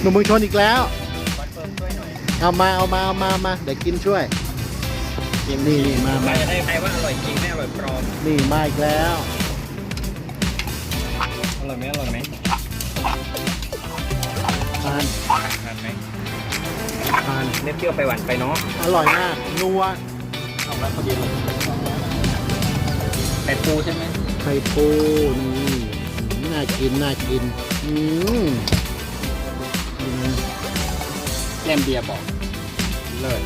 หนุ่มเมืองชนอีกแล้วคอนเฟิร์มช่วยหน่อยเอามาเอามาเอามามาเดี๋ยวกินช่วยกินนี่นี่มามามาจะได้ใครว่าอร่อยจริงไม่อร่อยปลอมนี่มาอีกแล้ว อร่อยไหมอร่อยไหมทานทานไหมทานไม่เปรี้ยวไปหวานไปเนาะอร่อยมากนัวเอาแล้วพอดีเลยไข่ปูใช่ไหมไข่ปูนี่น่ากินน่ากินอืมนี่นะ แลมเบียร์บอกเลย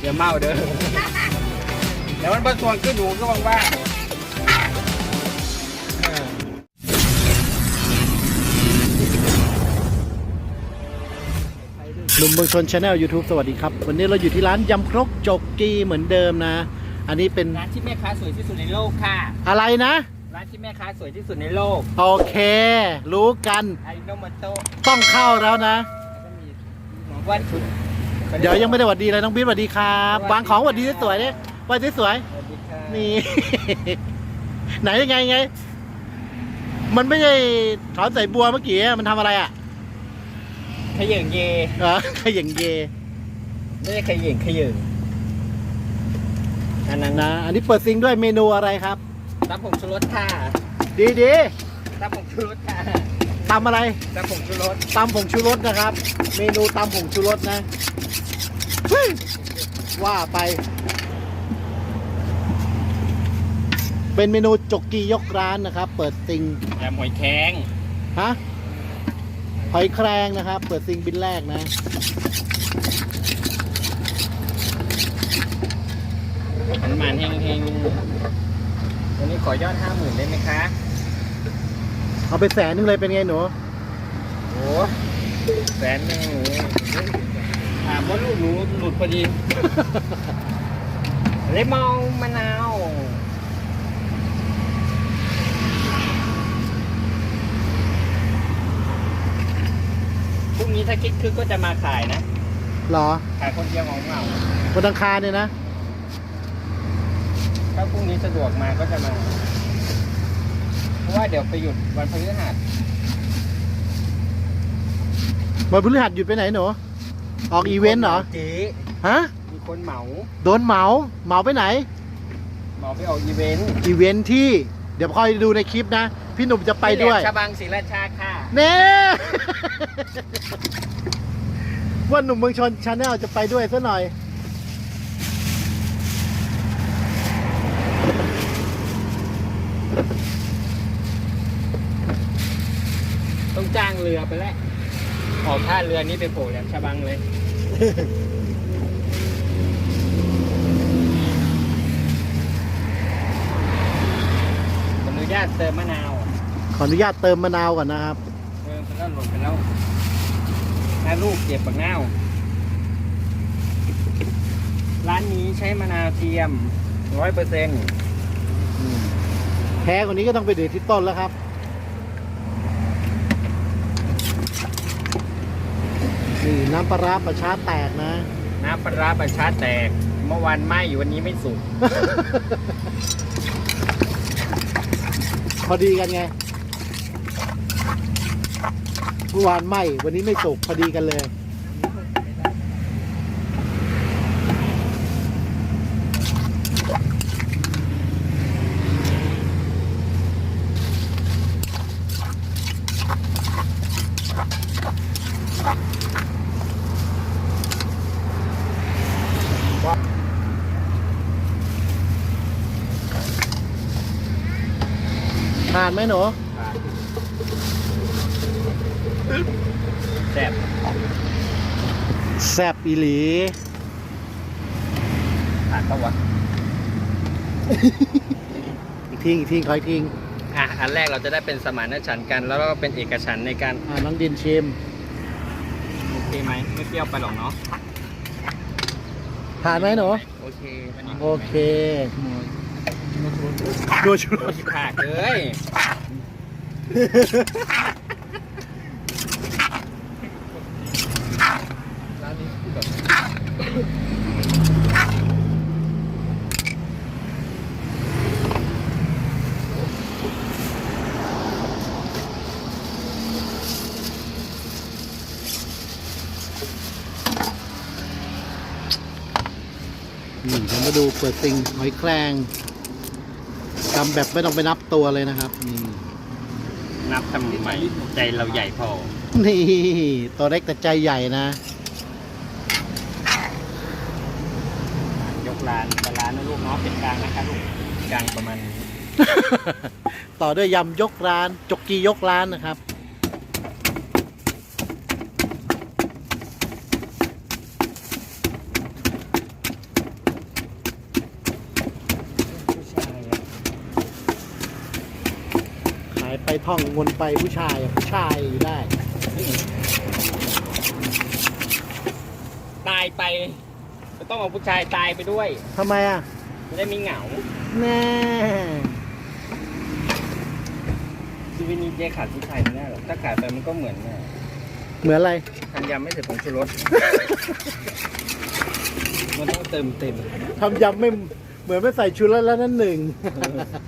เดี๋ยวเมาเด้อเดี๋ยวมันผสมขึ้นหนูก็ว่างว่าเออหนุ่มเมืองชนชาแนลยูทูบสวัสดีครับ วันนี้เราอยู่ที่ร้านยำครกจกกีเหมือนเดิมนะ อันนี้เป็นร้านที่แม่ค้าสวยที่สุดในโลกค่ะ อะไรนะร้านที่แม่ค้าสวยที่สุดในโลก โอเค รู้กันไอโนโมโตะต้องเข้าแล้วนะแล้ วก็มีหมอว่านชุดเดี๋ยวยังไม่ได้หวัดดีเลยน้องบิ๊กสวัสดีครับวางของหวัดดีสวยๆเนี่ยไหวสวยสวัสดีค่ะๆนี่ ไหนยังไงไง มันไม่ใช่ถอนใส่บัวเมื่อกี้อะมันทำอะไรอะขยิงเยเออขย่งเยไม่ใช่ขยิงขยิงอันนั้นนะอันนี้เปิดซิงด้วยเมนูอะไรครับตำผงชูรสค่ะดีดีตำผงชูรสค่ะๆ ตำอะไรตำผงชูรสตำผงชูรสนะครับ เมนูตำผงชูรสนะเฮ้ยว่าไป เป็นเมนูจกกียกร้านนะครับ เปิดซิงยำหอยแข็งฮะหอยแครงนะครับ เปิดซิงบินแรกนะมันมันๆแห้งๆวันนี้ขอยอดห้าหมื่นได้ไหมคะ เอาไปแสนนึงเลยเป็นไงหนูโอ้แสนหนึ่งหนูถามว่าลูกหนูหลุดพอดี เลมอนมะนาวพรุ่งนี้ถ้าคิดคือก็จะมาขายนะ เหรอขายคนเดียวของเราวันอังคารเนี่ยนะ ถ้าพรุ่งนี้สะดวกมาก็จะมาเพ ราะว่าเดี๋ยวไปหยุดวันพฤหัสวันพฤหัสหยุดไปไหนหนูออกอีเวนต์เหรอเจ๊ฮะมีคนเหมาโดนเหมาเหมาไปไหนเหมาไปออกอีเวนต์อีเวนต์ที่เดี๋ยวคอยดูในคลิปนะ พี่หนุ่มจะไปด้วยที่แหลมฉบังศรีราชาค่ะเน่ ว่าหนุ่มเมืองชนชาแนลจะไปด้วยซะหน่อย ต้องจ้างเรือไปแล้วออกท่าเรือนี้ไปโผล่แหลมฉบังเลยอนุญาตเติมมะนาวขออนุญาตเติมมะนาวก่อนนะครับ เติมไปแล้วหล่นไปแล้วถ้าลูกเก็บปักนาวร้านนี้ใช้มะนาวเทียมร้อยเปอร์เซ็นต์ แพ้กว่านี้ก็ต้องไปเดือดที่ต้นแล้วครับ นี่น้ำปลาร้าประชาแตกนะ น้ำปลาร้าประชาแตก เมื่อวานไหม้อยู่วันนี้ไม่สุก พอดีกันไง เมื่อวานไหมวันนี้ไม่สุกพอดีกันเลย หมหนูแซ่บแซบอีหลีผ่านปะวะอีกทิ้งอีกทิ้งคอยทิ้งอะอันแรกเราจะได้เป็นสมานฉันท์กัน แล้วก็เป็นเอกฉันท์ในการอ่าน้องดินชิมโอเคไหมไม่เปรี้ยวไปหรอกเนาะทานไหมหนูโอเควันนี้โอเคดู ดูชุดขาดเลยร้านี่เรามาดูเปิดซิงหอยแครง ทำแบบไม่ต้องไปนับตัวเลยนะครับนี่นับทำไมใจเราใหญ่พอ นี่ตัวเล็กแต่ใจใหญ่นะ ยกร้านปลาร้านนะลูกเนาะเป็นกลางนะคะลูกกลางประมาณนี้ ต่อด้วยยำยกร้าน จกกียกร้านนะครับ ผู้ชายอะ ขายไปท่องวนไปผู้ชายอะผู้ชายอยู่ได้ ตายไปก็ต้องเอาผู้ชายตายไปด้วยทำไมอะจะได้ไม่เหงาแน่ชีวิตนี้เจ๊ขาดผู้ชายไม่ได้หรอกถ้าขาดไปมันก็เหมือนเนี่ยเหมือนอะไรทำยำไม่ใส่ผงชูรสมันต้องเติมเต็ม ทำยำไม่เหมือนไม่ใส่ชุดแล้วแล้วนั่นหนึ่ง เ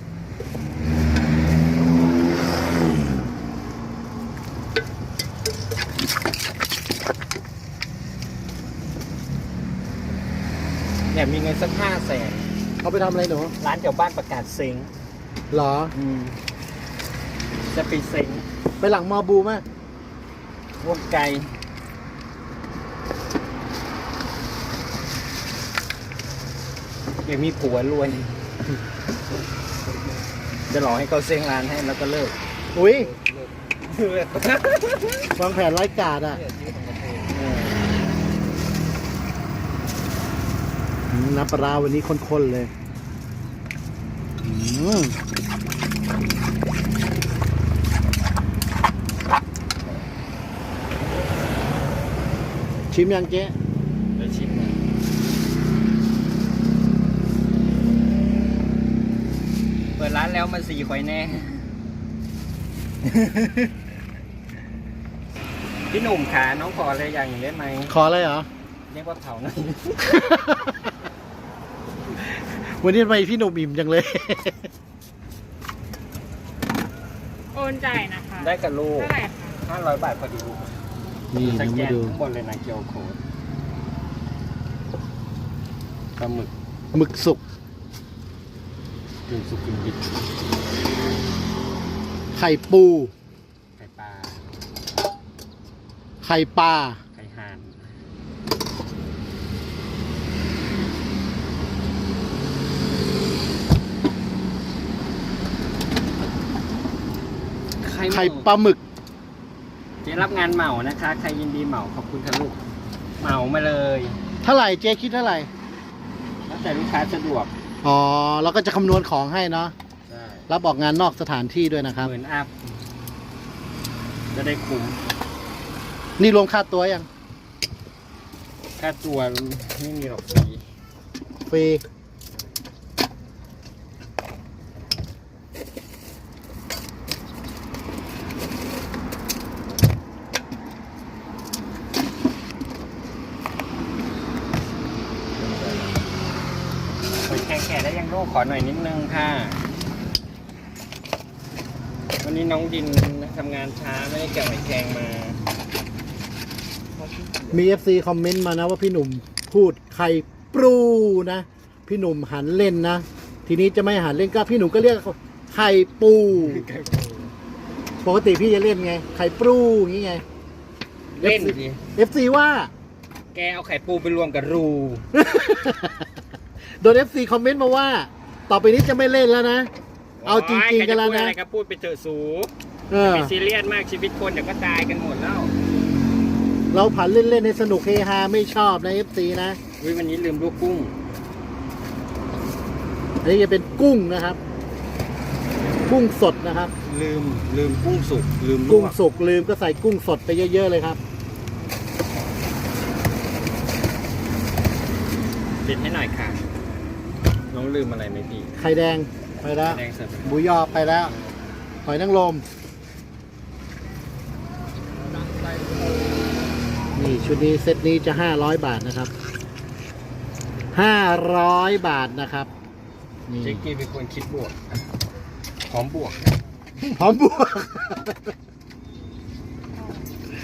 นี่ยมีเงินสักห้าแสนเขาไปทำอะไรหนูร้านแถวบ้านประกาศเซ็งเหรอ จะไปเซ็งไปหลังมอบูไหมวงไกลเดี๋ยวมีผัวรวย จะหลอกให้เขาเซ็งร้านให้แล้วก็เลิกอุ้ยเลิกวางแผนไร้กาดอะอืม น้ำปลาร้าวันนี้ข้นๆเลยอืมชิมยังเจ๊ไปชิมหน่อยเปิดร้านแล้วมาสี่คอยแน่ พี่หนุ่มขาน้องขออะไรอย่างหนึ่งได้ไหม ขออะไรเหรอ เรียกว่าเผาหน่อย วันนี้ทำไมพี่หนุ่มอิ่มจังเลย โอนจ่ายนะคะได้กับลูกเท่าไหร่คะห้าร้อยบาทพอดีนี่สเดี๋ยวแกมานดูข้างบนเลยนะเกียวโค้ดปลาหมึกหมึกสุกกึ่งสุกุมวิทไข่ปูไข่ปลาไข่ปลา ไข่ห่านไข่ไข่ปลาหมึก เจ๊รับงานเหมานะคะ ใครยินดีเหมาขอบคุณค่ะลูกเหมามาเลยเท่าไหร่เจ๊คิดเท่าไหร่ แล้วแต่ลูกค้าสะดวกอ๋อเราก็จะคำนวณของให้เนาะใช่รับออกงานนอกสถานที่ด้วยนะครับ หมื่นอัพจะได้คุ้มนี่รวมค่าตัวยังค่าตัวไม่มีหรอกฟรีฟรี หอยแครงแก่ได้ยังลูก ขอหน่อยนิดนึงค่ะ วันนี้น้องดินทำงานช้าไม่ได้แกะหอยแครงมามี FC คอมเมนต์มานะว่าพี่หนุ่มพูดไข่ปรูนะ พี่หนุ่มหันเล่นนะ ทีนี้จะไม่หันเล่นก็พี่หนุ่มก็เรียกไข่ปู ปกติพี่จะเล่นไง ไข่ปรูอย่างงี้ไง เล่นดิ FC ว่า แกเอาไข่ปูไปรวมกับรู โดน FC คอมเมนต์มาว่า ต่อไปนี้จะไม่เล่นแล้วนะ เอาจริงๆกันแล้วนะใครจพูดอะไรก็พูดไปเถอะสูเออไปซีเรียสมากชีวิตคนเดี๋ยวก็ตายกันหมดแล้ว เราผันเล่นๆให้สนุกเฮฮาไม่ชอบนะ FC นะวิวันนี้ลืมลูกกุ้งอันนี้จะเป็นกุ้งนะครับ กุ้งสดนะครับ ลืมลืมกุ้งสุกลืมลกุ้วงกสุกลืมก็ใส่กุ้งสดไปเยอะๆเลยครับปิดให้หน่อยค่ะ น้องลืมอะไรไหมพี่ไข่แดงไปแล้วแดงเสร็จไปหมูยอไปแล้วหอยนางรมนี่ชุดนี้เซตนี้จะห้าร้อยบาทนะครับห้าร้อยบาทนะครับนี่เจ๊กี้เป็นคนคิดบวกพร้อมบวกพร้อมบวก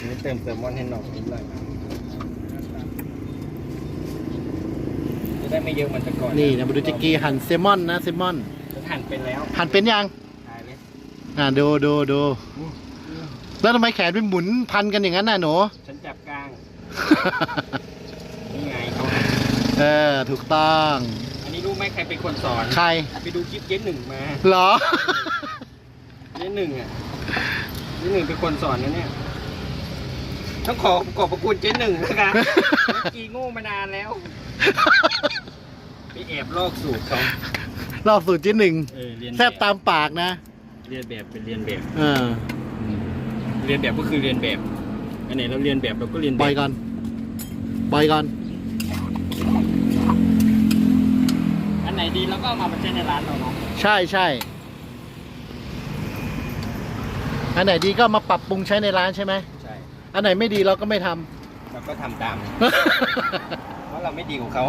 นี่เติมเติมมอนให้น้องนิดหน่อย จะได้ไม่เยอะเหมันแต่ก่อนนี่นะมาดูเจกีหั่นเซลมอนนะเซลมอนฉันหั่นเป็นแล้วหั่นเป็นยังถ่ายเลยอ่าดูดูดูแล้วทำไมแขนเป็นหมุนพันกันอย่างนั้นน่ะหนูฉันจับกลางนี่ไงเขาหั่นเออถูกต้อง อันนี้รู้ไหมใครเป็นคนสอนใครไปดูคลิปเจ๊หนึ่งมาเหรอเจ๊หนึ่งอะเจ๊หนึ่งเป็นคนสอนนะเนี่ยต้องขอขอบพระคุณเจ๊หนึ่งนะคะเมื่อกี้โง่มานานแล้ว ไปแอบลอกสูตรเขารอบสูตรที่หนึ่งเออเรียนแซบตามปากนะเรียนแบบเป็นเรียนแบบเออเรียนแบบก็คือเรียนแบบอันไหนเราเรียนแบบเราก็เรียนปแบบล่อยก่อนปล่อยก่อนอันไหนดีเราก็เอามาใช้ในร้านเราเนาะใช่ใช่อันไหนดีก็มาปรับปรุงใช้ในร้านใช่ไหมใช่อันไหนไม่ดีเราก็ไม่ทเราก็ทำตามำเพราะเราไม่ดีกว่าเขา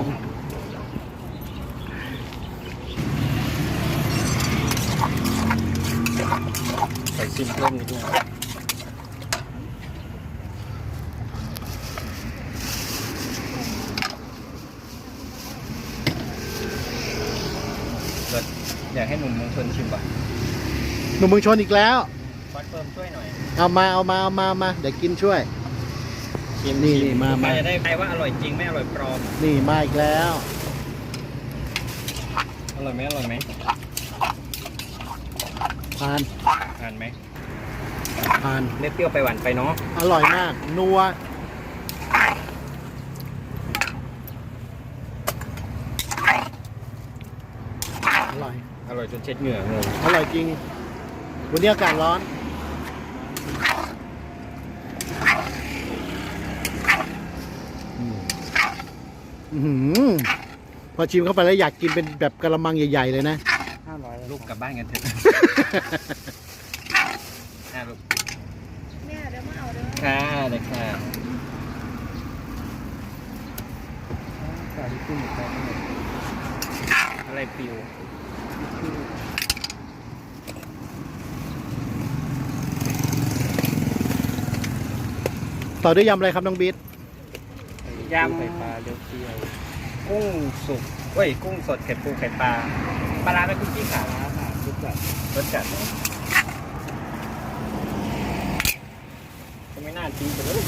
ใส่ซิมเพิ่มนิดนึงเราอยากให้หนุ่มเมืองชนชิมป่ะหนุ่มเมืองชนอีกแล้วคอนเฟิร์มช่วยหน่อย เอามาเอามาเอามามาเดี๋ยวกินช่วยชิมนี่ชินี่มามาใครจะได้ใครว่าอร่อยจริงไม่อร่อยปลอมนี่มาอีกแล้ว อร่อยไหมอร่อยไหม ทานทานไหมทานไม่เปรี้ยวไปหวานไปเนาะอร่อยมากนัวอร่อยอร่อยจนเช็ดเหงื่องงอร่อยจริง วันนี้อากาศร้อน อืมอื้อหือพอชิมเข้าไปแล้วอยากกินเป็นแบบกระมังใหญ่ ๆ เลยนะห้า ร้อยลูกกลับบ้านกันเถอะอะลูกแม่เดี๋ยวมาเอาเด้อค่ะเลยค่ะอะไรปิวต่อด้วยยำอะไรครับน้องบิ๊ดยำไข่ปลาเลี้ยวเปรี้ยวกุ้งสุกเฮ้ย กุ้งสดไข่ปูไข่ปลา ปลาร้าไหมคุณพี่ขาร้าค่ะรสจัดรสจัดเนอะก็ไม่น่าทิ้งไปเลย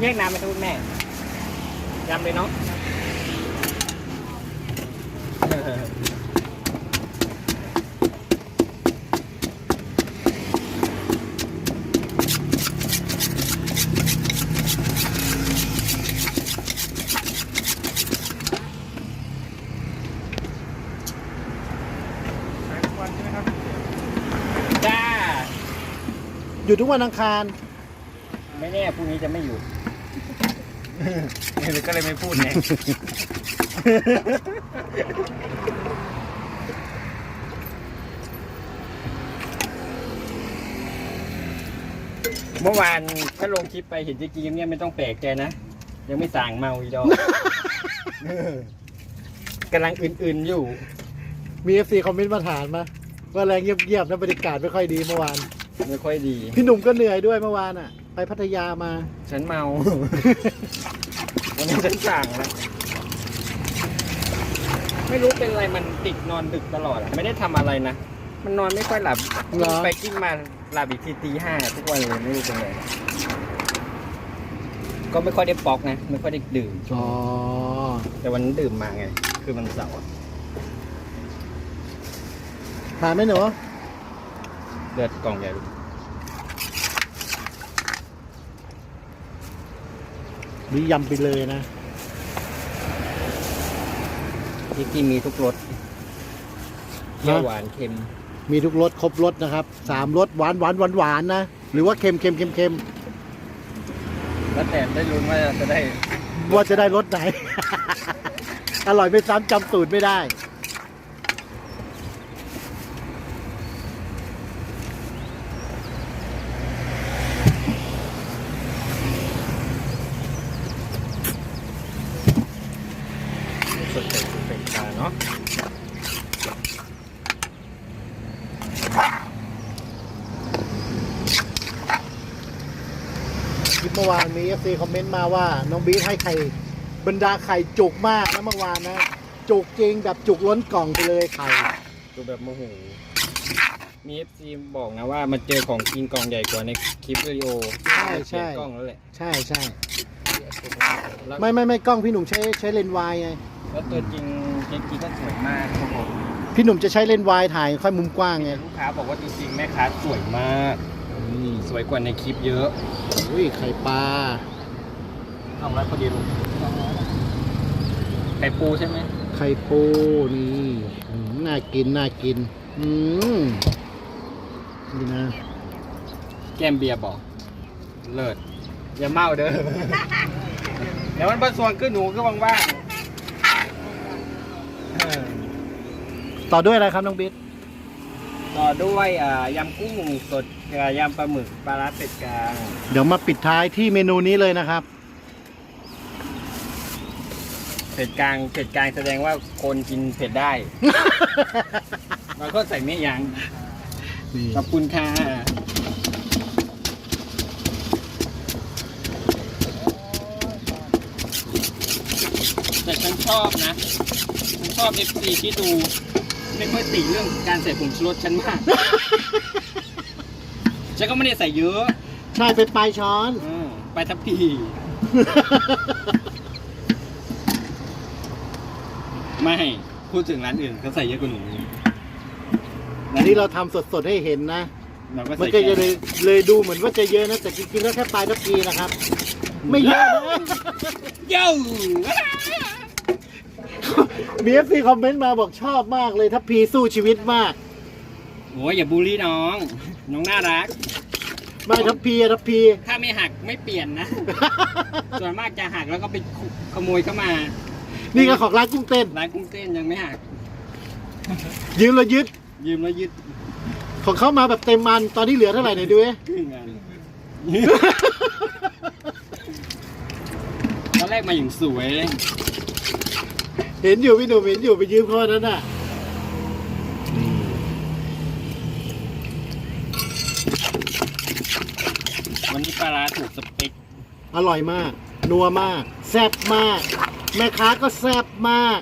แยกน้ำไปทุกแม่ ยำเลยเนาะจ้า อยู่ทุกวันอังคาร ไม่แน่พรุ่งนี้จะไม่อยู่ ก็เลยไม่พูดไงเมื่อวานถ้าลงคลิปไปเห็นเจ๊กีมเนี่ยไม่ต้องแปลกใจนะ ยังไม่สั่งเมาอีดอกกำลังอื่นๆอยู่ มีเอฟซีคอมเมนต์มาถามมาว่าแรงเงียบๆนะบรรยากาศไม่ค่อยดีเมื่อวาน ไม่ค่อยดี พี่หนุ่มก็เหนื่อยด้วยเมื่อวานอะ ไปพัทยามา ฉันเมา วันนี้ฉันสั่งแล้วไม่รู้เป็นอะไรมันติดนอนดึกตลอดอะไม่ได้ทำอะไรนะ มันนอนไม่ค่อยหลับเหรอ ไปกิ้งมาหลับอีกทีตีห้าทุกวันเลยไม่รู้เป็นไงก็ไม่ค่อยได้ปอกนะ ไม่ค่อยได้ดื่ม อ๋อแต่วันนั้นดื่มมาไง คือมันเสาร์อะทานไหมหนูเลือดกล่องใหญ่ มียำไปเลยนะที่กินมีทุกรสเปรี้ยวหวานเค็ม มีทุกรสครบรสนะครับสามรสหวานหวานหวานหวานนะหรือว่าเค็มเค็มเค็มเค็มแล้วแต่ได้ลุ้นว่าจะได้ว่าจะได้รสไหน อร่อยไม่ซ้ำจำสูตรไม่ได้ สเต็กสเต็กปลาเนาะ คลิปเมื่อวานมีเอฟซีคอ มเมนต์มาว่าน้องบีทให้ไข่บรรดาไข่จุกมากนะเมื่อวานนะจุกจริงแบบจุกล้นกล่องไปเลยไข่ดูแบบโมโหมีเอฟซีบอกนะว่ามันเจอของกินกล่องใหญ่กว่าในคลิปวิดีโอใช่ใช่เปลี่ยนกล้องแล้วแหละใช่ใช่แล้วไม่ไม่ไม่กล้องพี่หนุ่มใช้ใช้เลนส์วายไงแล้วตัวจริงเจ๊กีก็สวยมากครับผมพี่หนุ่มจะใช้เลนส์วายถ่ายค่อยมุมกว้างไงลูกค้าบอกว่าจริงๆแม่ค้าสวยมากสวยกว่าในคลิปเยอะอุ้ยไข่ปลา สองร้อยพอดีลูกไข่ปูใช่ไหมไข่ปูนี่อืมน่ากินน่ากิน อืมนี่นะ แก้มเบียร์บอก เลิศอย่าเมาเด้อ เดี๋ยวมันประสวงขึ้นหนูก็ว่างๆเออต่อด้วยอะไรครับน้องบิ๊กต่อด้วยอ่ายำกุ้งสดกับยำปลาหมึกปลาร้าเป็ดกลาง เดี๋ยวมาปิดท้ายที่เมนูนี้เลยนะครับ เผ็ดกลางเผ็ดกลางแสดงว่าคนกินเผ็ดได้ เราก็ใส่ไม่ยั้งนี่ขอบคุณค่ะแต่ฉันชอบนะ ฉันชอบ FC ที่ดู ไม่ค่อยติเรื่องการใส่ผงชูรสฉันมาก ฉันก็ไม่ได้ใส่เยอะ ใช่ไปปลายช้อน อืมไปทับพี ไม่พูดถึงร้านอื่นเขาใส่เยอะกว่าหนูอันนี้เราทำสดๆให้เห็นนะ เราก็มันใส่ก็จะแค่เลยเลยดูเหมือนว่าจะเยอะนะ แต่จริงๆแล้วแค่ปลายทัพพีนะครับ ไม่เยอะนะ เย้ามีเอฟซีคอมเมนต์มาบอกชอบมากเลยทัพพีสู้ชีวิตมาก โอ้ยอย่าบูลลี่น้อง น้องน่ารัก ไม่ทัพพีอะทัพพี ถ้าไม่หักไม่เปลี่ยนนะ ส่วนมากจะหักแล้วก็ไปขโมยเข้ามา นี่ก็ของร้านกุ้งเต้น ร้านกุ้งเต้นยังไม่หัก ยืมแล้วยึด ยืมแล้วยึด ของเขามาแบบเต็มมันตอนนี้เหลือเท่าไหร่เนี่ยดูเอ๊ะครึ่งงานตอนแรกมาอย่างสวยเลยเห็นอยู่พี่หนุ่มเห็นอยู่ไปยืมเขาอันนั้นน่ะวันนี้ปลาร้าถูกสเปคอร่อยมาก นัวมาก แซ่บมาก แม่ค้าก็แซ่บมาก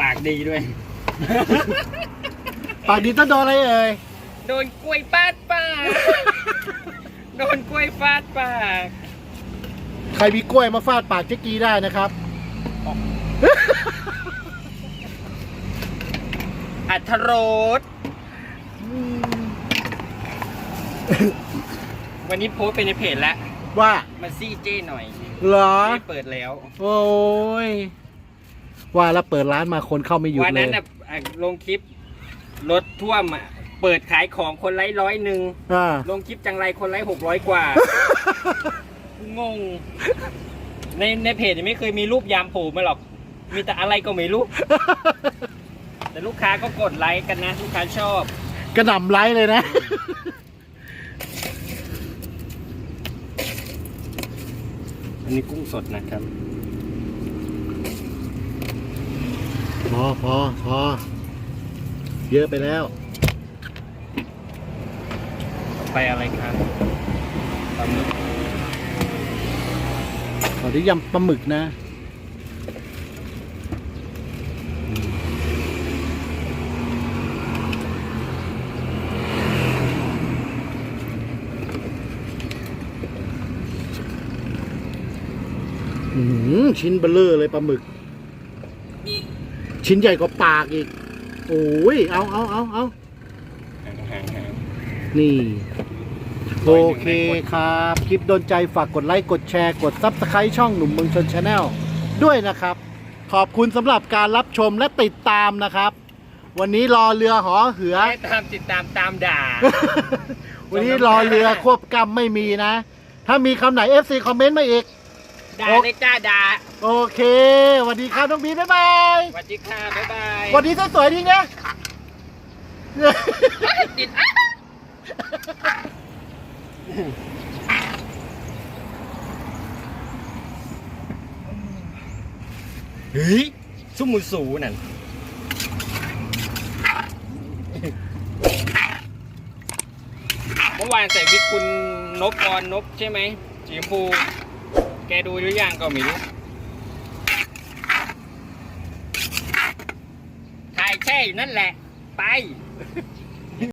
ปากดีด้วย ปากดีต้องโดนอะไรเอ่ย โดนกล้วยฟาดปาก โดนกล้วยฟาดปาก ใครมีกล้วยมาฟาดปากเจ๊กีได้นะครับ อัทรสวันนี้โพสต์ไปในเพจแล้ว ว่ามาซี่เจ้หน่อยเหรอ เจ้เปิดแล้ว โอ้ย ว่าแล้วเปิดร้านมาคนเข้าไม่หยุดวันเลนั้ยนน่ะอะลงคลิปรถท่วมอะเปิดขายของคนไร้ร้อยหนึ่งอ่า ลงคลิปจังไรคนไร้หกร้อยกว่า งง ในในเพจยังไม่เคยมีรูปยามโผล่มาหรอก มีแต่อะไรก็ไม่รู้ แต่ลูกค้าก็กดไลค์กันนะ ลูกค้าชอบ กระหน่ำไลค์เลยนะ อันนี้กุ้งสดนะครับ พอพอพอเยอะไปแล้ว ไปอะไรครับปลาหมึกขอที่ยำปลาหมึกนะ ชิ้นเบลเลอร์เลยปลาหมึก ชิ้นใหญ่กว่าปากอีก โอ้ย เอาเอาเอาเอาหางหางหางนี่ร้โออยหนึ่งเคในคนครับ คลิปโดนใจฝากกดไลค์ กดแชร์ กดซับสไคร b ์ช่องหนุ่มเมืองชนชาแนลด้วยนะครับ ขอบคุณสำหรับการรับชมและติดตามนะครับ วันนี้รอเรือหอเหือให้ตามติดตามตามด่า วันนี้รอเรือควบกำไม่มีนะ ถ้ามีคำไหน FC คอมเมนต์มาอีก ด่าเลยจ้าด่าโอเคสวัสดีครับน้องบีบ๊ายบายสวัสดีค่ะบ๊ายบายวันนี้สวยๆดีนะติดเฮ้ยซุมูสูนั่นเมื่อวานใส่วิกคุณนบกรนบใช่ไหมสีชมพู แกดูหรือยังก็ไม่รู้ถ่ายแช่อยู่นั่นแหละ ไป